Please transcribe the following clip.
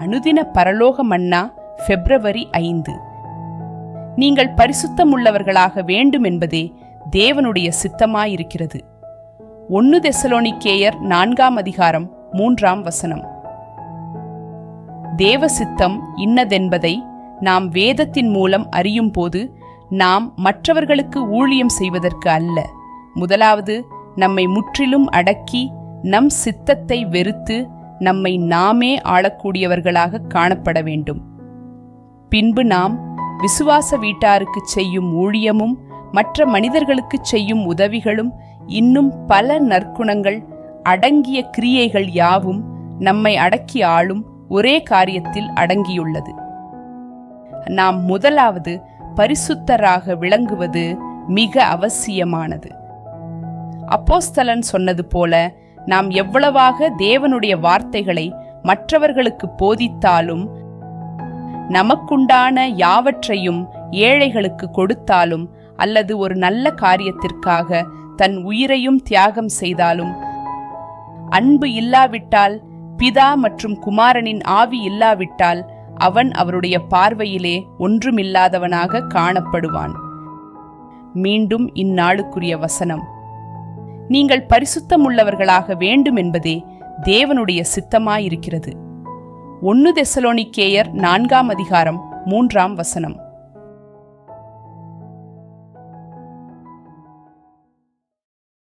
அனுதின பரலோக மன்னா பிப்ரவரி ஐந்து. நீங்கள் பரிசுத்தமுள்ளவர்களாக வேண்டும் என்பதே தேவனுடைய சித்தமாயிருக்கிறது. ஒன்னு தெசலோனிக்கேயர் நான்காம் அதிகாரம் மூன்றாம் வசனம். தேவ சித்தம் இன்னதென்பதை நாம் வேதத்தின் மூலம் அறியும் போது நாம் மற்றவர்களுக்கு ஊழியம் செய்வதற்கு அல்ல. முதலாவது நம்மை முற்றிலும் அடக்கி நம் சித்தத்தை வெறுத்து நம்மை நாமே ஆளக்கூடியவர்களாக காணப்பட வேண்டும். பின்பு நாம் விசுவாச வீட்டாருக்கு செய்யும் ஊழியமும் மற்ற மனிதர்களுக்கு செய்யும் உதவிகளும் இன்னும் பல நற்குணங்கள் அடங்கிய கிரியைகள் யாவும் நம்மை அடக்கி ஆளும் ஒரே காரியத்தில் அடங்கியுள்ளது. நாம் முதலாவது பரிசுத்தராக விளங்குவது மிக அவசியமானது. அப்போஸ்தலன் சொன்னது போல நாம் எவ்வளவாக தேவனுடைய வார்த்தைகளை மற்றவர்களுக்கு போதித்தாலும் நமக்குண்டான யாவற்றையும் ஏழைகளுக்கு கொடுத்தாலும் அல்லது ஒரு நல்ல காரியத்திற்காக தன் உயிரையும் தியாகம் செய்தாலும் அன்பு இல்லாவிட்டால் பிதா மற்றும் குமாரனின் ஆவி இல்லாவிட்டால் அவன் அவருடைய பார்வையிலே ஒன்றுமில்லாதவனாக காணப்படுவான். மீண்டும் இந்நாளுக்குரிய வசனம். நீங்கள் பரிசுத்தமுள்ளவர்களாக வேண்டும் என்பதே தேவனுடைய சித்தமாயிருக்கிறது. ஒன்னு தெசலோனிக்கேயர் நான்காம் அதிகாரம் மூன்றாம் வசனம்.